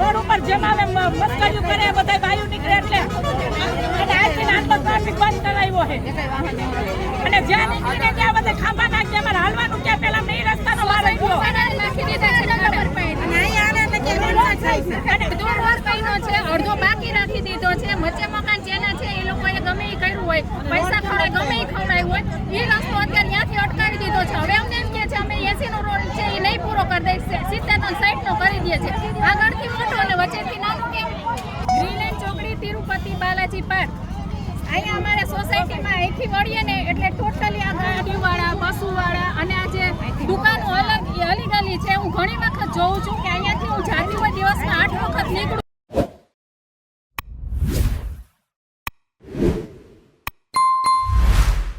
Road ઉપર જેમ આવે એમ મસ્કરીઓ કરે બધા ભાઈઓ નીકળે એટલે અને આજથી આટલો ટ્રાફિક છે અને જ્યાં નીકળીને ત્યાં બધે ખાંભા નાખી અમારે હાલવાનું ક્યાં પેલા મેં રસ્તાનો વાર ગયો. અડધો બાકી રાખી દીધો છે. વચ્ચે મકાન જેના છે એ લોકોએ ગમે એ કર્યું હોય. પૈસા ખવડાય ગમે એ ખવડાયું હોય. એ રસ્તો અત્યારે ત્યાંથી અટકાવી દીધો છે. હવે અમને એમ કે છે અમે એસી નો રોડ છે એ નહીં પૂરો કરી દઈશ. સિત્તેર નો સાઈઠ નો કરી દે છે. આગળથી મોટો અને વચ્ચેથી નાનું કેમ? ગ્રીનલેન્ડ ચોકડી તિરુપતિ બાલાજી પાર્ક. અહીંયા અહીંથી વળીએ ને એટલે ટોટલી આ ગાડીવાળા બસોવાળા અને આ જે દુકાનો અલગ અલીગલી છે હું ઘણી વખત જોઉં છું કે અહીંયાથી હું જાતી હોય દિવસમાં